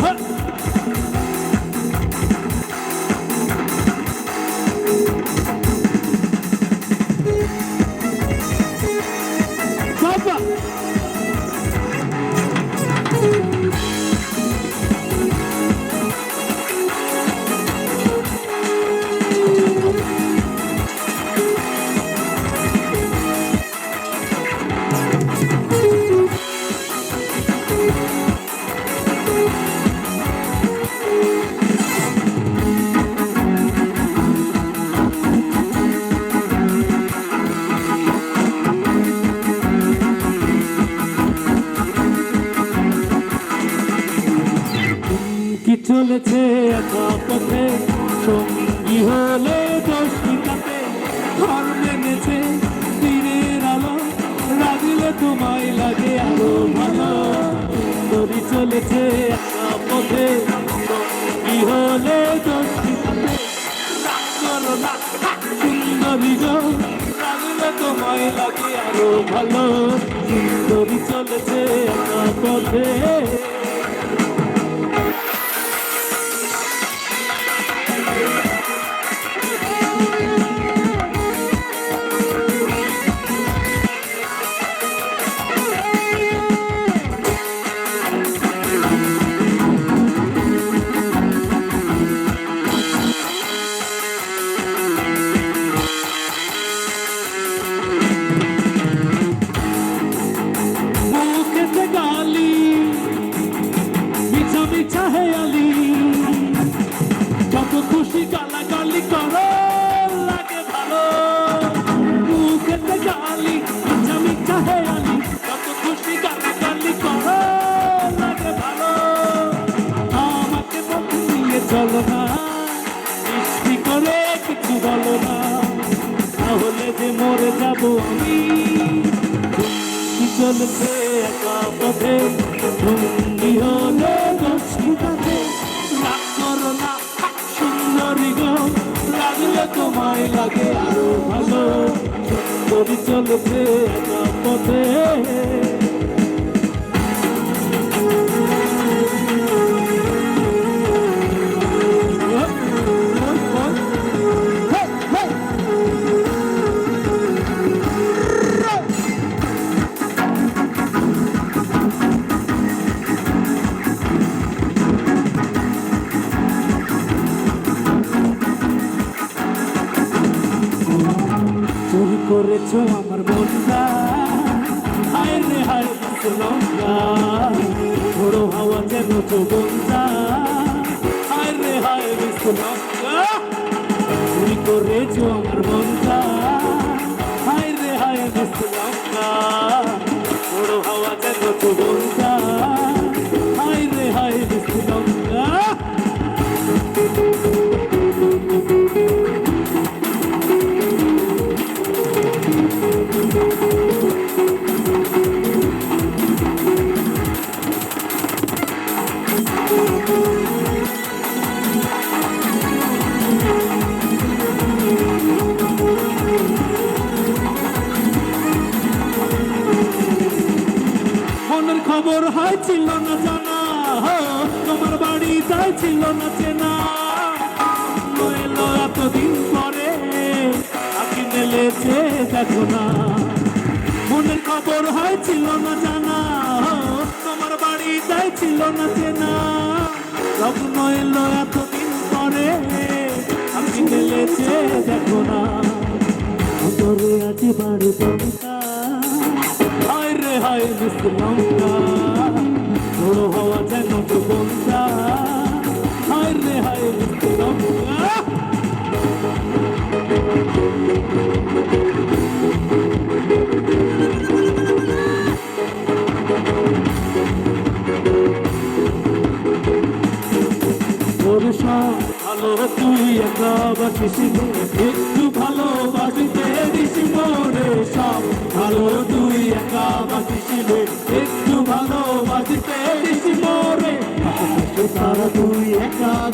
Papa! চলেছে একা পথে সঙ্গী হলে দশমিকাতে ঘর মেনেছে দিনের আলো। রাগলে তোমায় লাগে আরও ভালো। সুন্দরী চলেছে পথে। সঙ্গী হলে দশমিকাতে রাগ করো না সুন্দরী রাগলে তোমায় লাগে আরও ভালো। সুন্দরী চলেছে পথে। মরে যাব আমি কি চলছে একা পথে ভঙ্গি হলে দশমিতাতে রাগ করো না সুন্দরী গো লাগলে তোমায় লাগে আরও ভালো সুন্দরী চলছে একা পথে করেছ আমার মনটা? হায় রে, হায় লঙ্কা বড় হাওয়া যেন চোবনটা হায় রে, হায় লঙ্কা তুমি করেছ আমার বন্ধা হায় রে, হায় লঙ্কা বড় হাওয়া যেন তো হায় না জানা তোমার বাড়ি তাই ছিল না চেনা। এলো এতদিন পরে আকি মেলেছে দেখো না। মনের খবর হয় ছিল না জানা তোমার বাড়ি তাই ছিল না চেনা। স্বপ্ন এলো এতদিন পরে আকি মেলেছে দেখো না। ভিতরে আছে বাড়ি বন্ধা হায় রে হায় মুসলমানরা হওয়া যেন বন্ধা হায় রে হায় ভালো তুই একা বাসিস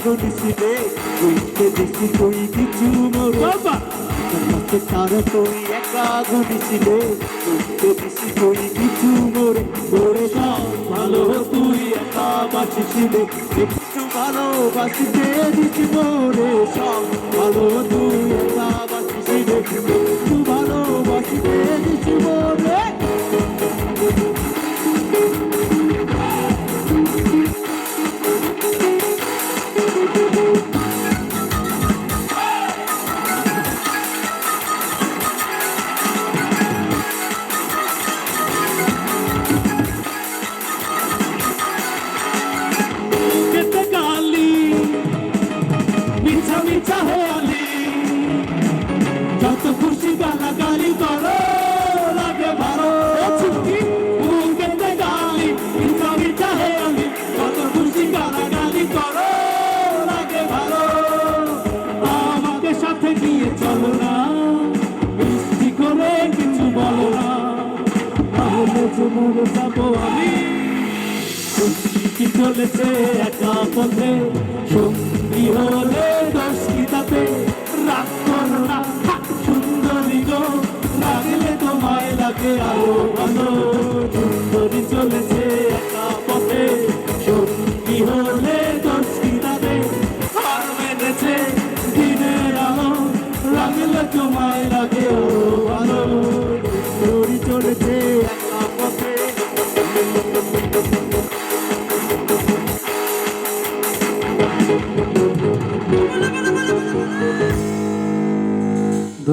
একা গনিসিবে তুইতে দিসি তুই কিছু মোরে বাবা! তারা তুই একা গনিসিবে তুইতে দিসি তুই কিছু মোরে তোরে সব ভালো তুই একা বাসিস একটু ভালোবাসিতে দিছি মোরে সব। ভালো তুই একা বাসিস একটু ভালোবাসিতে দিছি মোরে মরে যাব আমি। কি চলেছে একা পথে। সঙ্গী হলে তাতে। রাগ করো না সুন্দরী গো। লাগলে তোমায় লাগে আরও ভালো। সুন্দরী চলেছে